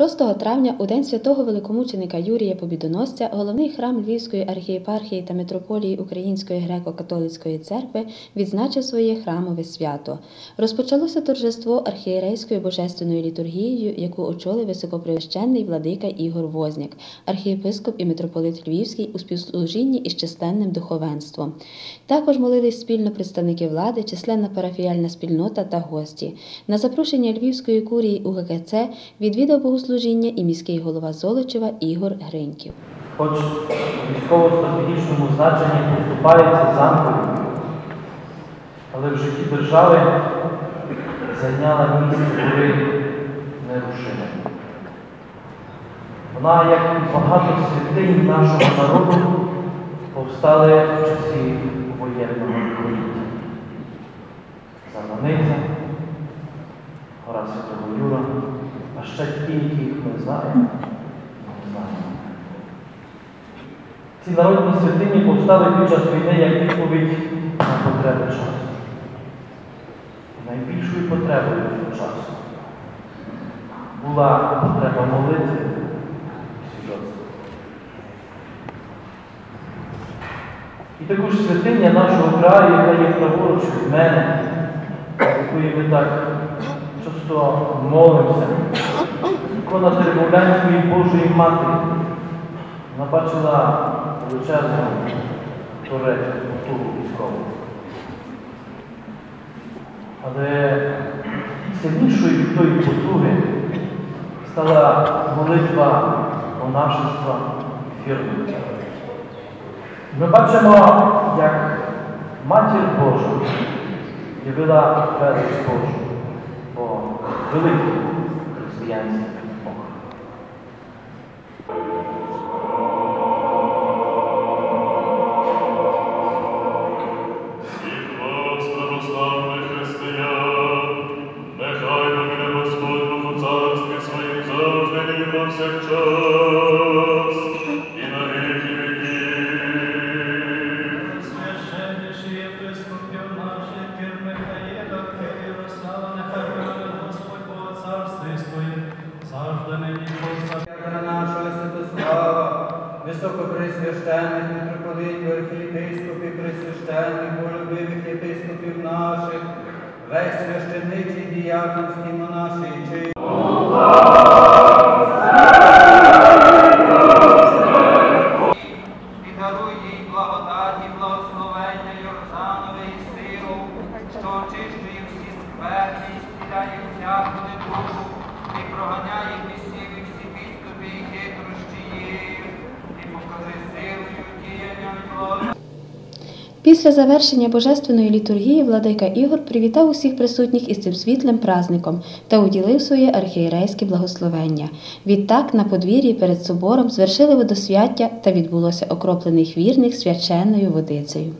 6 травня, у день святого великомученика Юрія Побідоносця, головний храм Львівської архієпархії та митрополії Української греко-католицької церкви відзначив своє храмове свято. Розпочалося торжество архієрейською божественною літургією, яку очолив високопревященний владика Ігор Возняк, архієпископ і митрополит Львівський у співслужінні із численним духовенством. Також молились спільно представники влади, численна парафіяльна спільнота та гості. На запрошення Львівської курії УГКЦ відвідав богослужіння і міський голова Золочева Ігор Гриньків. хоч у військово-стратегічному значенні поступається замкові, але в житті держави зайняла місце гори нерушиме. Вона, як і багато святинь нашого народу, повстали в часі Юра, а ще ті, яких ми знаємо, не знаємо. Ці народні святині повстали під час війни як відповідь на потреби часу. Найбільшою потребою того часу була потреба молитви і свідоцтва. І також святиня нашого краю, яка є праворуч від мене, якої ми так часто молимося, ікона Термовлянської Божої Матері. Бачила величезну турець культуру військову. Але сильнішою тої потуги стала молитва монашества і фірми. Ми бачимо, як Матір Божа явила велич Божу 哦，对，是这样子。Високопресвященних митрополитів, архієпископів, пресвященних, болюбивих єпископів наших, весь священичий діяконський монаший чи і даруй їй благодаті, благословення Йорданове і силу, що очищує всі скверні, і стіляє всяку недугу, і проганяє Після завершення божественної літургії владика Ігор привітав усіх присутніх із цим світлим праздником та уділив своє архієрейське благословення. Відтак на подвір'ї перед собором звершили водосвяття та відбулося окроплених вірних свяченою водицею.